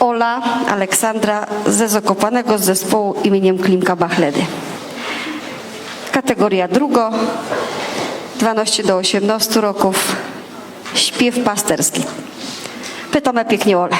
Ola Aleksandra ze Zakopanego z zespołu imieniem Klimka Bachledy. Kategoria druga, 12 do 18 roków, śpiew pasterski. Pytamy pięknie Ole.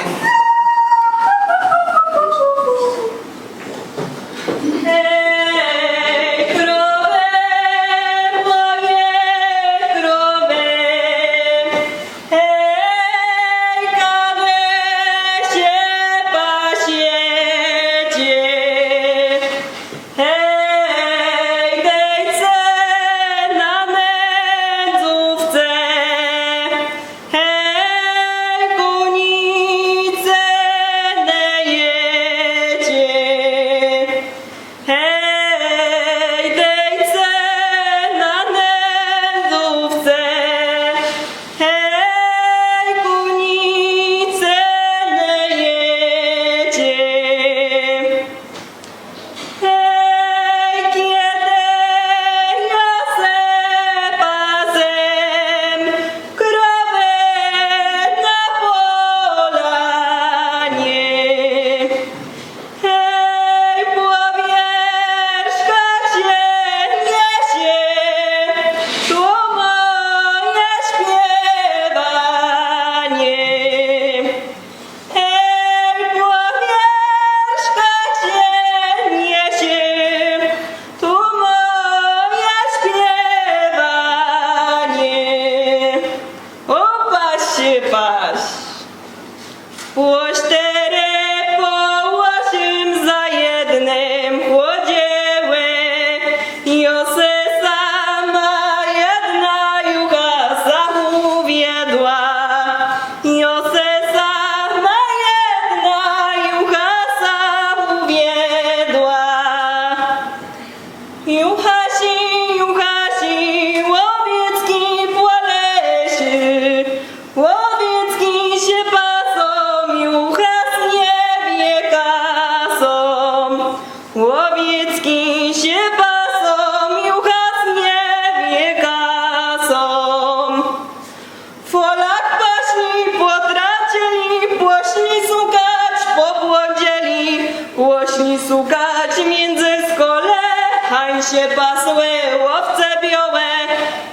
się pasły łowce białe,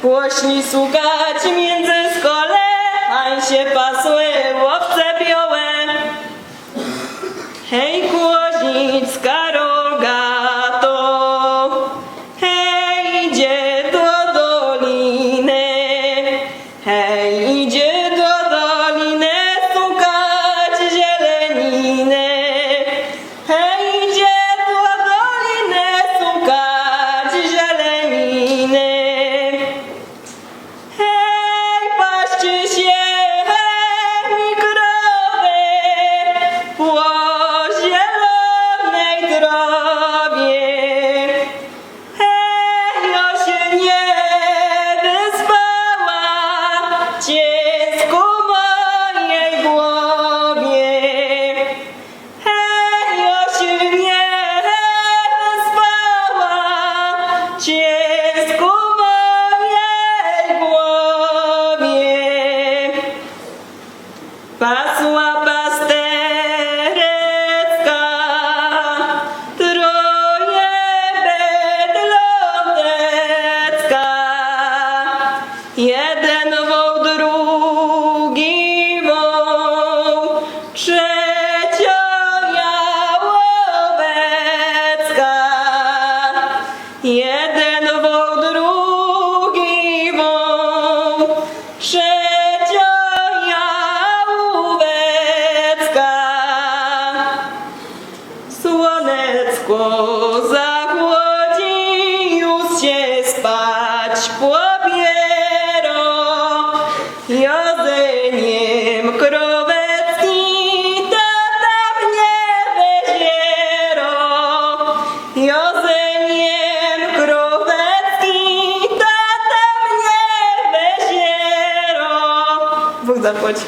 głośni słuchać między skole, hań się pasły. po zielonej trawie. Helio się nie wyspała, dziecku mojej głowie. Helio się nie wyspała, dziecku mojej głowie. Pasła słoneczko zachłodzi, już się spać pobiero. Jodzeniem krowecki tata mnie weziero. Jodzeniem krowecki tata mnie weziero. Bóg zapłaci.